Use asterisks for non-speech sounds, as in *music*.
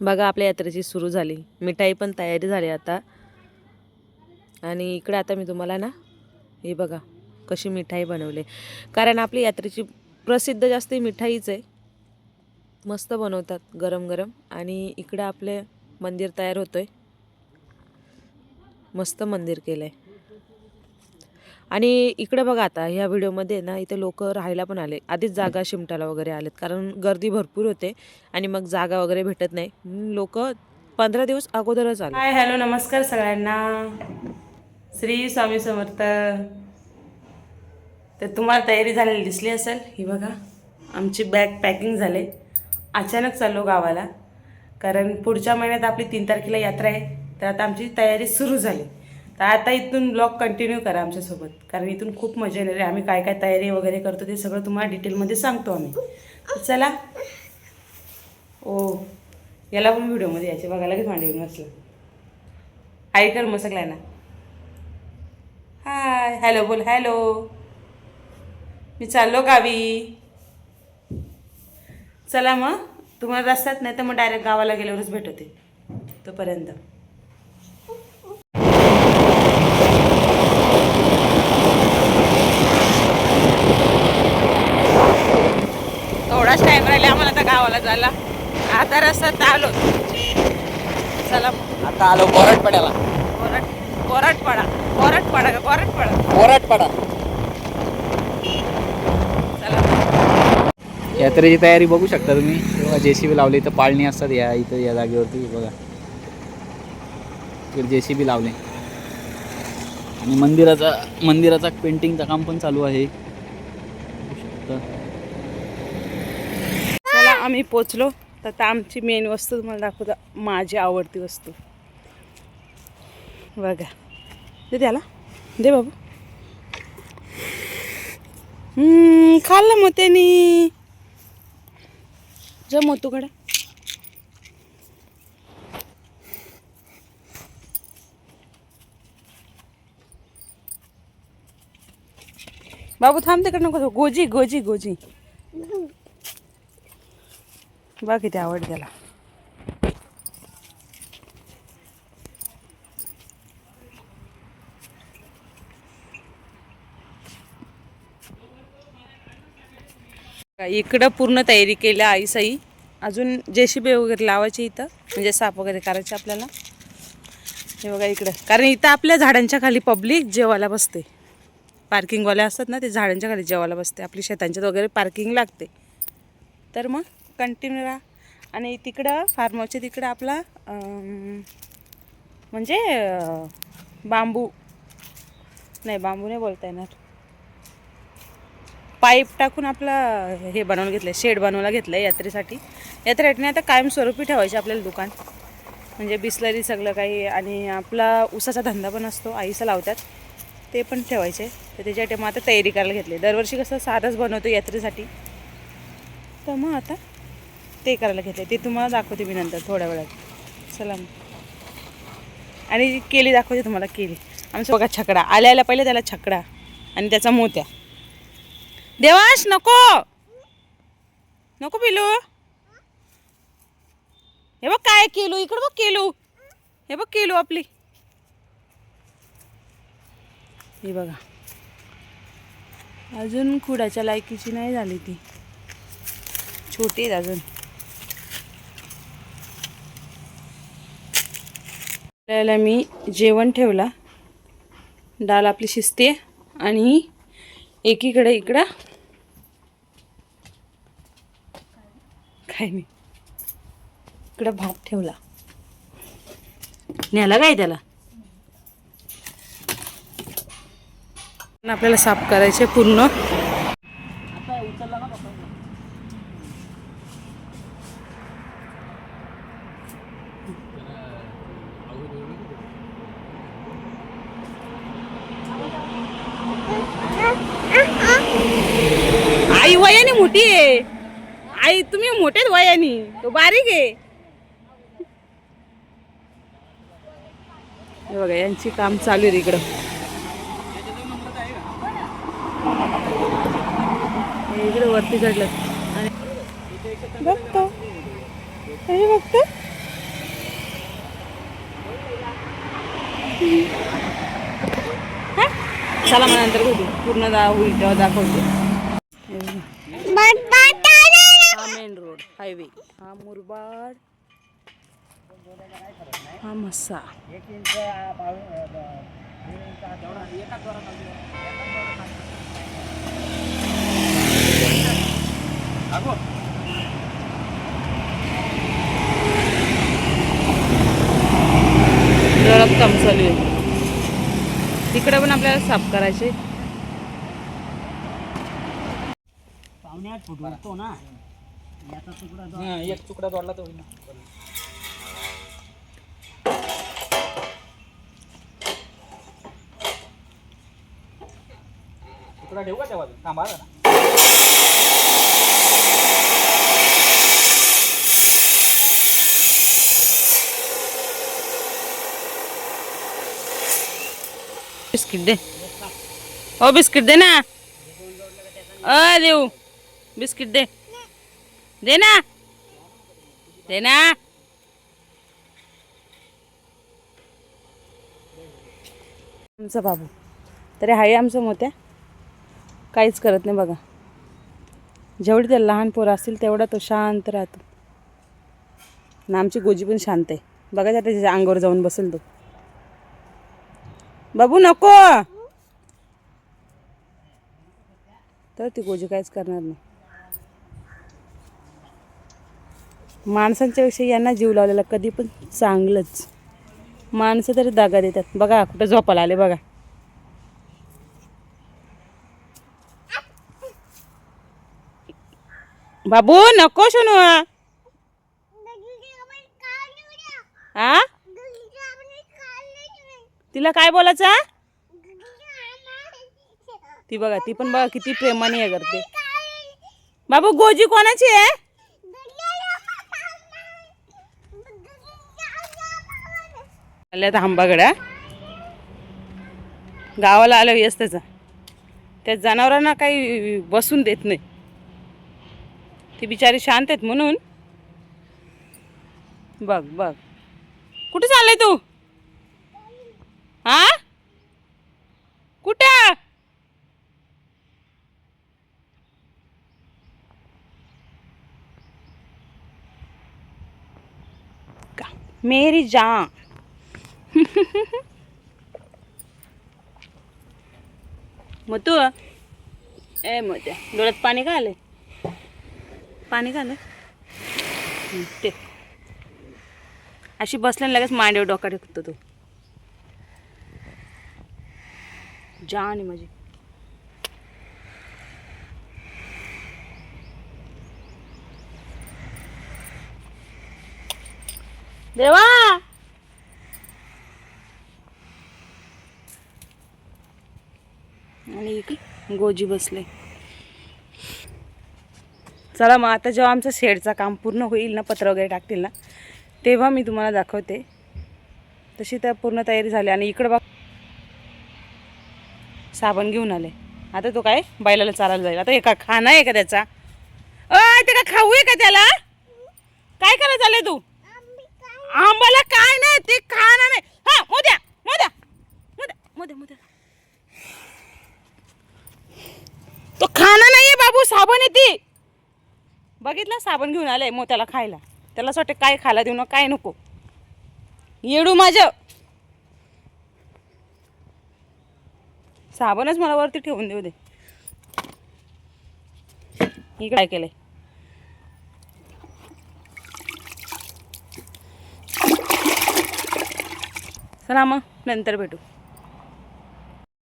बघा आपल्या यात्रेची सुरू झाली. मिठाई पण तयारी झाली आता. आणि इकडे आता मी तुम्हाला ना हे बघा कशी मिठाई बनवली. कारण आपली यात्रेची प्रसिद्ध जास्त मिठाईच आहे. मस्त बनवतात गरम गरम आणि इकडं आपले मंदिर तयार होतोय. मस्त मंदिर केलं आहे आणि इकडे बघा आता ह्या व्हिडिओमध्ये ना इथे लोक राहायला पण आले. आधीच जागा शिमटाला वगैरे आलेत. कारण गर्दी भरपूर होते आणि मग जागा वगैरे भेटत नाही. लोक पंधरा दिवस अगोदरच आले. हाय हॅलो नमस्कार सगळ्यांना. श्री स्वामी समर्थ. तर तुम्हाला तयारी झालेली दिसली असेल. ही बघा आमची बॅग पॅकिंग झाले. अचानक चाललो गावाला. कारण पुढच्या महिन्यात आपली तीन तारखेला यात्रा आहे. तर आता आमची तयारी सुरू झाली. तर आता इथून ब्लॉग कंटिन्यू करा आमच्यासोबत. कारण इथून खूप मजा येणार आहे. आम्ही काय काय तयारी वगैरे करतो ते सगळं तुम्हाला डिटेलमध्ये सांगतो आम्ही. चला. ओ याला पण व्हिडिओमध्ये यायचे. बघा लगेच मांडी घेऊन हाय कर मग सगळ्यांना हाय हॅलो बोल. हॅलो मी चाललो गावी. चला मग. तुम्हाला रस्त्यात नाही तर मग डायरेक्ट गावाला गेल्यावरच भेटते. तोपर्यंत. आम्हाला आता गावाला जायला. आता रस्त्यात आलो चला. आता आलो कोरटपाड्याला. कोरट कोरटपाडा. कोरटपाडा का? कोरटपाडा. कोरटपाडा. यात्रेची तयारी बघू शकता तुम्ही. तेव्हा जे सी बी लावले इथं पाळणी असतात या इथं या जागेवरती बघा. इकडे जे सी बी लावले. आणि मंदिराचा मंदिराचा पेंटिंगचं काम पण चालू आहे बघू शकता. चला आम्ही पोचलो तर आता आमची मेन वस्तू तुम्हाला दाखवता माझी आवडती वस्तू. बघा. दे त्याला. दे बाबू. खाल्लं मग त्यानी. जम मोतूकडे बाबू थांब तिकडे नको गोजी गोजी गोजी. बघ किती आवड त्याला. इकडं पूर्ण तयारी केली आई साई. अजून जेसीबी वगैरे लावायची इथं म्हणजे साप वगैरे करायचे आपल्याला. हे बघा इकडं. कारण इथं आपल्या झाडांच्या खाली पब्लिक जेवायला बसते. पार्किंगवाले असतात ना ते झाडांच्या खाली जेवायला बसते. आपली शेतांच्यात वगैरे पार्किंग लागते. तर मग? कंटिन्यू राहा. आणि तिकडं फार्म हाऊसच्या तिकडं आपला म्हणजे बांबू. नाही बांबू नाही बोलता येणार. पाईप टाकून आपला हे बनवून घेतलं शेड बनवायला घेतलं आहे यात्रेसाठी. यात्रेसाठी आता कायमस्वरूपी ठेवायचे आपल्याला दुकान. म्हणजे बिसलरी सगळं काही आणि आपला उसाचा धंदा पण असतो आईचा लावतात. ते पण ठेवायचे. तर त्याच्यासाठी मग आता तयारी करायला घेतली. दरवर्षी कसं साधंच बनवतो यात्रेसाठी. तर मग आता ते करायला घेतले ते तुम्हाला दाखवते मी नंतर थोड्या वेळात. चला आणि केली दाखवते तुम्हाला केली. आमचं बघा छकडा. आल्याला पहिले त्याला छकडा आणि त्याचा मोत्या. देवाश नको! नको पिलू. हे बघ काय केलू. इकडं बघ केलू. हे बघ केलू आपली. हे बघा. अजून खुडाच्या लायकीची नाही झाली ती. छोटी आहेत अजून. आपल्याला मी जेवण ठेवला. डाळ आपली शिजते आणि एकीकडे इकडं काय नाही. इकडं भात ठेवला. न्याला काय त्याला? आपल्याला साफ करायचे पूर्ण. मोठी आहे. आई तुम्ही मोठे वयानी. तो बारीक आहे. बघा यांची काम चालू आहे इकडं. इकडं वरती चढलं. बघतो. बघतो. चला मग नंतर बघू. पूर्ण दा होईल तेव्हा दाखवते. हा मेन रोड हायवे. हा मुरबाड. हा मस्सा जळक काम चालू आहे तिकडे पण आपल्याला साफ करायचे. एक तुकडा तोडला तर होईल तुकडा ठेवू का तेव्हा? थांबा जरा. बिस्किट दे. ओ बिस्किट दे ना. अ देऊ. बिस्किट दे. दे ना. दे ना. आमचा बाबू. तरी हाय आमचं मोत्या काहीच करत नाही बघा. जेवढी ते लहान पोरं असतील तेवढा तो शांत राहतो. ना आमची गोजी पण शांत आहे. बघा त्या त्याच्या अंगावर जाऊन बसेल तो. बाबू नको. तर ती गोजी काहीच करणार नाही. माणसांच्याविषयी यांना जीव लावलेला कधी पण चांगलंच. माणसं तरी दागा देतात. बघा कुठं झोपायला आले बघा. बाबू नको शोनू. आ? तिला काय बोलायचं ती बघा ती पण बघा किती प्रेमाने हे करते. बाबू गोजी कोणाची आहे? आल्या आंबागड्या. गावाला आलं येस त्याचा. त्या जनावरांना काही बसून देत नाही. ती बिचारी शांत आहेत म्हणून. बघ बघ. कुठे चाललंय तू? हा कुठं? का मेरी जान. *laughs* मग तू ए मोत्या डोळ्यात पाणी का आलंय? पाणी का ते. अशी बसल्याने लगेच मांडीवर डोका टेकतो तू. जान आहे माझी. देवा आणि इकडे गोजी बसले. चला मग आता जेव्हा आमचं शेडचं काम पूर्ण होईल ना पत्र वगैरे टाकतील ना तेव्हा मी तुम्हाला दाखवते. तशी तर पूर्ण तयारी झाली. आणि इकडं बघ साबण घेऊन आले. आता तो काय? बैलाला चालायला जाईल. आता एका खाना आहे का त्याचा? अय ते का खाऊ आहे का त्याला? काय करायला चाललंय तू? आंबाला काय नाही ते खाना नाही हा मोद्या मोद्या मोद्या मोद्या मोद्या तो खाना नाहीये बाबू साबण आहे ती बघितलं साबण घेऊन आलंय मोत्याला खायला. त्याला असं वाटतं काय खायला देऊ ना काय नको. येडू माझं. साबणच मला वरती ठेवून देऊ दे. मी काय केलंय? चला मग नंतर भेटू.